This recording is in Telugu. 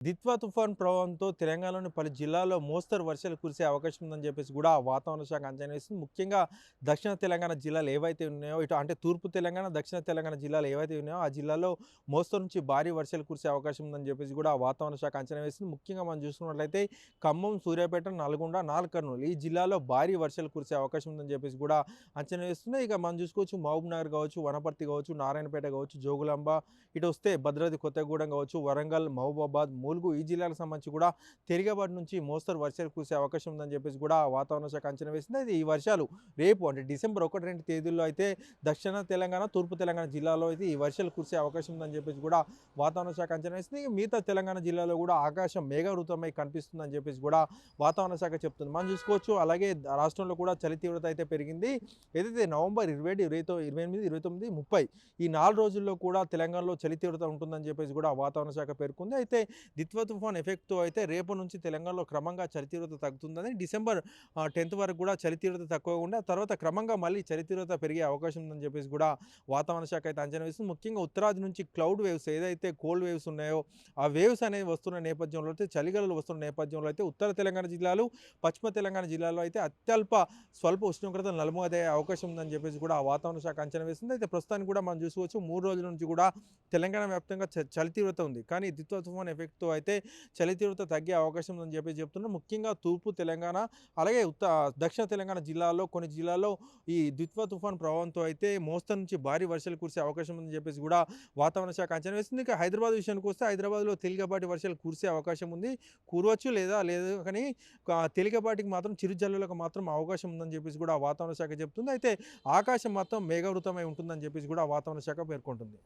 దిత్వా తుఫాన్ ప్రభావంతో తెలంగాణలోని పలు జిల్లాల్లో మోస్తరు వర్షాలు కురిసే అవకాశం ఉందని చెప్పేసి కూడా వాతావరణ శాఖ అంచనా వేస్తుంది ముఖ్యంగా దక్షిణ తెలంగాణ జిల్లాలు ఏవైతే ఉన్నాయో ఇటు అంటే తూర్పు తెలంగాణ దక్షిణ తెలంగాణ జిల్లాలు ఏవైతే ఉన్నాయో ఆ జిల్లాలో మోస్తరు నుంచి భారీ వర్షాలు కురిసే అవకాశం ఉందని చెప్పేసి కూడా వాతావరణ శాఖ అంచనా వేస్తుంది ముఖ్యంగా మనం చూసుకున్నట్లయితే ఖమ్మం సూర్యాపేట నల్గొండ నాలుకర్నూలు ఈ జిల్లాలో భారీ వర్షాలు కురిసే అవకాశం ఉందని చెప్పేసి కూడా అంచనా వేస్తున్నాయి. ఇక మనం చూసుకోవచ్చు మహబూబ్ నగర్ కావచ్చు వనపర్తి కావచ్చు నారాయణపేట కావచ్చు జోగులాంబ ఇటు వస్తే భద్రాద్రి కొత్తగూడెం కావచ్చు వరంగల్ మహబూబాబాద్ ములుగు ఈ జిల్లాలకు సంబంధించి కూడా తేలికపాటి నుంచి మోస్తరు వర్షాలు కురిసే అవకాశం ఉందని చెప్పేసి కూడా వాతావరణ శాఖ అంచనా వేసింది. అయితే ఈ వర్షాలు రేపు అంటే డిసెంబర్ ఒకటి రెండు తేదీల్లో అయితే దక్షిణ తెలంగాణ తూర్పు తెలంగాణ జిల్లాలో అయితే ఈ వర్షాలు కురిసే అవకాశం ఉందని చెప్పేసి కూడా వాతావరణ శాఖ అంచనా వేసింది. మిగతా తెలంగాణ జిల్లాలో కూడా ఆకాశం మేఘావృతమై కనిపిస్తుందని చెప్పేసి కూడా వాతావరణ శాఖ చెప్తుంది. మనం చూసుకోవచ్చు అలాగే రాష్ట్రంలో కూడా చలి తీవ్రత అయితే పెరిగింది. ఏదైతే నవంబర్ ఇరవై ఏడు ఇరవై ఇరవై ఎనిమిది ఇరవై తొమ్మిది ముప్పై ఈ నాలుగు రోజుల్లో కూడా తెలంగాణలో చలి తీవ్రత ఉంటుందని చెప్పేసి కూడా వాతావరణ శాఖ పేర్కొంది. అయితే దిత్వ తుఫాన్ ఎఫెక్ట్తో అయితే రేపు నుంచి తెలంగాణలో క్రమంగా చలి తీవ్రత తగ్గుతుందని డిసెంబర్ టెన్త్ వరకు కూడా చలి తీవ్రత తక్కువగా ఉండే తర్వాత క్రమంగా మళ్ళీ చలి తీవ్రత పెరిగే అవకాశం ఉందని చెప్పేసి కూడా వాతావరణ శాఖ అయితే అంచనా వేస్తుంది. ముఖ్యంగా ఉత్తరాది నుంచి క్లౌడ్ వేవ్స్ ఏదైతే కోల్డ్ వేవ్స్ ఉన్నాయో ఆ వేవ్స్ అనేవి వస్తున్న నేపథ్యంలో అయితే చలిగలలు వస్తున్న నేపథ్యంలో అయితే ఉత్తర తెలంగాణ జిల్లాలు పశ్చిమ తెలంగాణ జిల్లాలో అయితే అత్యల్ప స్వల్ప ఉష్ణోగ్రత నలుమదే అవకాశం ఉందని చెప్పేసి కూడా ఆ వాతావరణ శాఖ అంచనా వేస్తుంది. అయితే ప్రస్తుతానికి కూడా మనం చూసుకోవచ్చు మూడు రోజుల నుంచి కూడా తెలంగాణ వ్యాప్తంగా చ- చలి తీవ్రత ఉంది. కానీ దిత్వ తుఫాన్ ఎఫెక్ట్తో అయితే చలి తీవ్రత తగ్గే అవకాశం ఉందని చెప్పి చెప్తున్నారు. ముఖ్యంగా తూర్పు తెలంగాణ అలాగే ఉత్త దక్షిణ తెలంగాణ జిల్లాల్లో కొన్ని జిల్లాల్లో ఈ ద్విత్వ తుఫాన్ ప్రభావంతో అయితే మోస్తరు నుంచి భారీ వర్షాలు కురిసే అవకాశం ఉందని చెప్పేసి కూడా వాతావరణ శాఖ అంచనా వేస్తుంది ఇంకా హైదరాబాద్ విషయానికి వస్తే హైదరాబాద్లో తేలికపాటి వర్షాలు కురిసే అవకాశం ఉంది. కూరవచ్చు లేదా లేదు కానీ తేలికపాటికి మాత్రం చిరుజల్లులకు మాత్రం అవకాశం ఉందని చెప్పేసి కూడా వాతావరణ శాఖ చెప్తుంది. అయితే ఆకాశం మాత్రం మేఘావృతమై ఉంటుందని చెప్పేసి కూడా వాతావరణ శాఖ పేర్కొంటుంది.